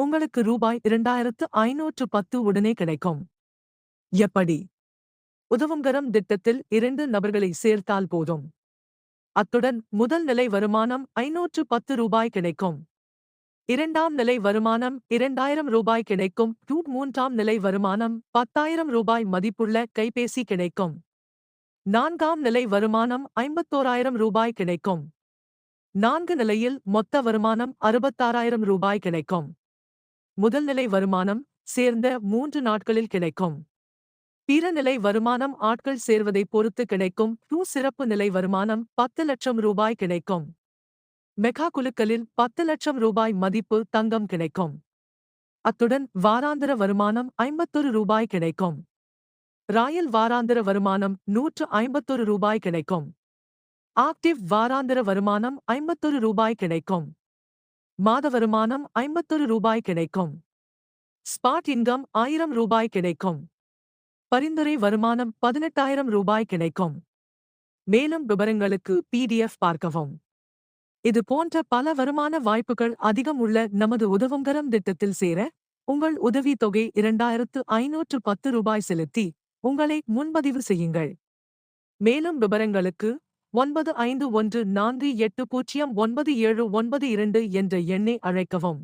உங்களுக்கு ரூபாய் இரண்டாயிரத்து ஐநூற்று பத்து உடனே கிடைக்கும். எப்படி? உதவுங்கரம் திட்டத்தில் இரண்டு நபர்களை சேர்த்தால் போதும். அத்துடன் முதல் நிலை வருமானம் ஐநூற்று பத்து ரூபாய் கிடைக்கும். இரண்டாம் நிலை வருமானம் இரண்டாயிரம் ரூபாய் கிடைக்கும். மூன்றாம் நிலை வருமானம் பத்தாயிரம் ரூபாய் மதிப்புள்ள கைபேசி கிடைக்கும். நான்காம் நிலை வருமானம் ஐம்பத்தோராயிரம் ரூபாய் கிடைக்கும். நான்கு நிலையில் மொத்த வருமானம் அறுபத்தாறாயிரம் ரூபாய் கிடைக்கும். முதல்நிலை வருமானம் சேர்ந்த மூன்று நாட்களில் கிடைக்கும். பிற நிலை வருமானம் ஆட்கள் சேர்வதை பொறுத்து கிடைக்கும். டூ சிறப்பு நிலை வருமானம் பத்து லட்சம் ரூபாய் கிடைக்கும். மெகா குழுக்களில் பத்து லட்சம் ரூபாய் மதிப்பு தங்கம் கிடைக்கும். அத்துடன் வாராந்திர வருமானம் ஐம்பத்தொரு ரூபாய் கிடைக்கும். ராயல் வாராந்திர வருமானம் நூற்று ஐம்பத்தொரு ரூபாய் கிடைக்கும். ஆக்டிவ் வாராந்திர வருமானம் ஐம்பத்தொரு ரூபாய் கிடைக்கும். மாத வருமானம் ஐம்பத்தொரு ரூபாய் கிடைக்கும். ஸ்பாட் இன்கம் ஆயிரம் ரூபாய் கிடைக்கும். பரிந்துரை வருமானம் பதினெட்டாயிரம் ரூபாய் கிடைக்கும். மேலும் விவரங்களுக்கு பிடிஎஃப் பார்க்கவும். இது போன்ற பல வருமான வாய்ப்புகள் அதிகம் உள்ள நமது உதவுங்கரம் திட்டத்தில் சேர உங்கள் உதவித் தொகை இரண்டாயிரத்து ஐநூற்று பத்து ரூபாய் செலுத்தி உங்களை முன்பதிவு செய்யுங்கள். மேலும் விவரங்களுக்கு ஒன்பது ஐந்து ஒன்று நான்கு எட்டு பூஜ்ஜியம் ஒன்பது ஏழு ஒன்பது இரண்டு என்ற எண்ணை அழைக்கவும்.